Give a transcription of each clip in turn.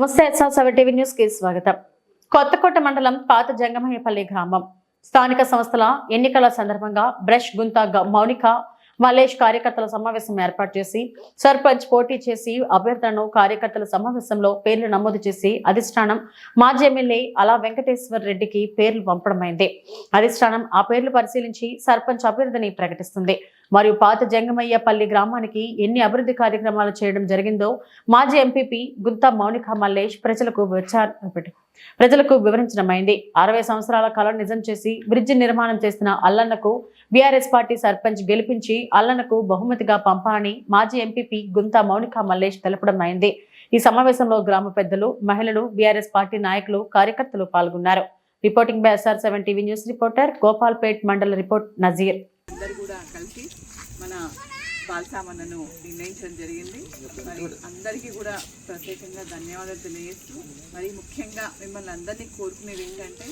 నమస్తే SR TV న్యూస్కి స్వాగతం. కొత్తకోట మండలం పాత జంగమయ్యపల్లి గ్రామం. స్థానిక సంస్థల ఎన్నికల సందర్భంగా బ్రష్ గుంత మౌనిక మలేష్ కార్యకర్తల సమావేశం ఏర్పాటు చేసి సర్పంచ్ పోటీ చేసి అభ్యర్థులను కార్యకర్తల సమావేశంలో పేర్లు నమోదు చేసి అధిష్టానం మాజీ ఎమ్మెల్యే అలా వెంకటేశ్వర్ రెడ్డికి పేర్లు పంపడమైంది. అధిష్టానం ఆ పేర్లు పరిశీలించి సర్పంచ్ అభ్యర్థిని ప్రకటిస్తుంది. మరియు పాత జంగమయ్యపల్లి గ్రామానికి ఎన్ని అభివృద్ధి కార్యక్రమాలు చేయడం జరిగిందో మాజీ ఎంపీపీ గుంతా మౌనిక మల్లేష్ ప్రజలకు ప్రజలకు వివరించడమైంది. అరవై సంవత్సరాల కళ నిజం చేసి బ్రిడ్జి నిర్మాణం చేసిన అల్లన్నకు బీఆర్ఎస్ పార్టీ సర్పంచ్ గెలిపించి అల్లన్నకు బహుమతిగా పంపాలని మాజీ ఎంపీపీ గుంతా మౌనిక మల్లేష్ తెలపడం అయింది ఈ సమావేశంలో గ్రామ పెద్దలు మహిళలు బీఆర్ఎస్ పార్టీ నాయకులు కార్యకర్తలు పాల్గొన్నారు. Reporting by SR seven TV news reporter Gopalpet మండల రిపోర్ట్ నజీర్ అందరు కూడా కలిసి మన బాల్సామన్నను నిర్ణయించడం జరిగింది. మరి అందరికీ కూడా ప్రత్యేకంగా ధన్యవాదాలు తెలియజేస్తూ మరి ముఖ్యంగా మిమ్మల్ని అందరినీ కోరుకునేది ఏంటంటే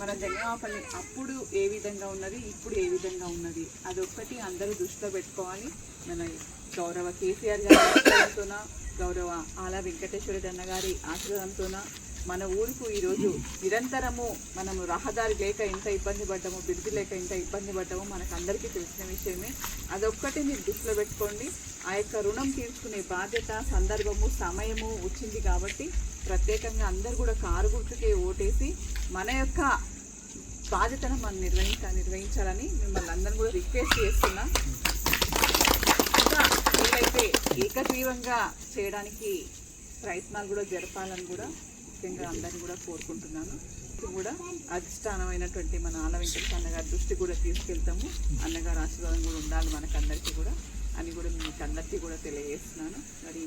మన జంగమాపల్లి అప్పుడు ఏ విధంగా ఉన్నది ఇప్పుడు ఏ విధంగా ఉన్నది అదొక్కటి అందరూ దృష్టిలో పెట్టుకోవాలి. మన గౌరవ కేసీఆర్ గారి ఆశీర్వాదంతోన గౌరవ ఆలా వెంకటేశ్వర అన్న గారి ఆశీర్వాదంతోన మన ఊరుకు ఈరోజు నిరంతరము మనము రహదారి లేక ఎంత ఇబ్బంది పడ్డామో బిడ్డి లేక ఎంత ఇబ్బంది పడ్డామో మనకు అందరికీ తెలిసిన విషయమే. అదొక్కటి మీరు దృష్టిలో పెట్టుకోండి. ఆ యొక్క రుణం తీర్చుకునే బాధ్యత సందర్భము సమయము వచ్చింది కాబట్టి ప్రత్యేకంగా అందరు కూడా కారు గుర్తుకే ఓటేసి మన యొక్క బాధ్యతను మనం నిర్వహించ నిర్వహించాలని మిమ్మల్ని అందరిని కూడా రిక్వెస్ట్ చేస్తున్నా. ఇంకా వీలైతే ఏకగ్రీవంగా చేయడానికి ప్రయత్నాలు కూడా జరపాలని కూడా ముఖ్యంగా అందరిని కూడా కోరుకుంటున్నాను. కూడా అధిష్టానమైనటువంటి మన ఆల వెంకటేశ్వర అన్నగారి దృష్టి కూడా తీసుకెళ్తాము. అన్నగారు ఆశీర్వాదం కూడా ఉండాలి మనకందరికీ కూడా అని కూడా మీకు అందరికీ కూడా తెలియజేస్తున్నాను. మరి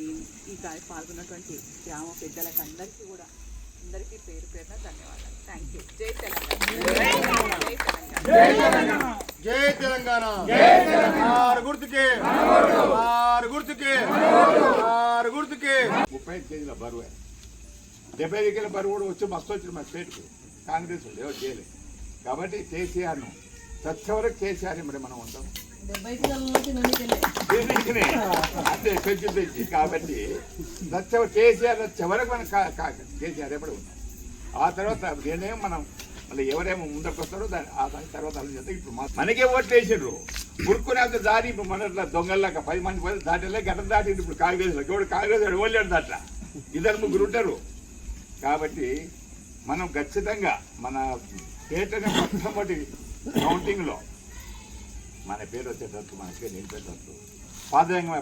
ఈ కార్య పాల్గొన్నటువంటి గ్రామ పెద్దలకు అందరికీ కూడా అందరికీ పేరు పేరున ధన్యవాదాలు. థ్యాంక్ యూ జై తెలంగాణ. జై తెలంగాణ. జై తెలంగాణ. ఆరు గుర్తుకే. ఆరు గుర్తుకే. ఆరు గుర్తుకే. ముప్పై ఐదు కేజీల బరువే. డెబ్బై కేజీల బరువు కూడా వచ్చి మస్తు వచ్చింది మా స్టేట్కు. కాంగ్రెస్ ఎవరు చేయలేదు కాబట్టి కేసీఆర్ను చచ్చేవరకు కేసీఆర్ మరి మనం ఉంటాం. అంతే పెంచి పెంచి కాబట్టి చచ్చే కేసీఆర్ చివరకు మనం కేసీఆర్ ఎప్పుడు ఉన్నాం. ఆ తర్వాత నేనేం మనం మళ్ళీ ఎవరేమో ముందరకు వస్తారో దాని ఆ దాని తర్వాత ఆలోచిస్తే ఇప్పుడు మా- మనకే ఓట్లు వేసిండ్రు గురుకునేంత దారి ఇప్పుడు మన ఇట్లా దొంగల్లాగా పది మంది పోయి దాటిలే గత దాటి ఇప్పుడు కాంగ్రెస్ ఎవడు కాంగ్రెస్ వాడు ఓలేడు దాట ఇద్దరు ముగ్గురు ఉంటారు. కాబట్టి మనం ఖచ్చితంగా మన పేటని మొట్టమొదటి కౌంటింగ్లో మన పేరు వచ్చేటట్టు మన పేరు నిలిపేటట్టు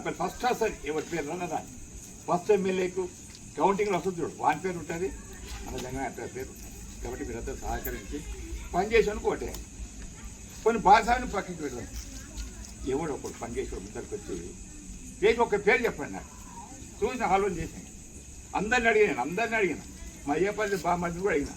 పేరు ఫస్ట్ అసలు ఎవరి పేరు అన్నదా ఫస్ట్ ఎమ్మెల్యేకు కౌంటింగ్లో వస్తుంది చూడు వాని పేరు ఉంటుంది మన జంగం అట్లా పేరు. కాబట్టి మీరంతా సహకరించి పనిచేసి అనుకోటే కొన్ని భాషని పక్కకి పెడదాం ఎవడు ఒకడు పనిచేసి ముందరికి వచ్చి పేరు ఒక పేరు చెప్పండి నాకు. చూసిన ఆలోచన చేసాను అందరిని అడిగాను అందరిని అడిగాను. మా ఏ పని బామ్మని కూడా అడిగిన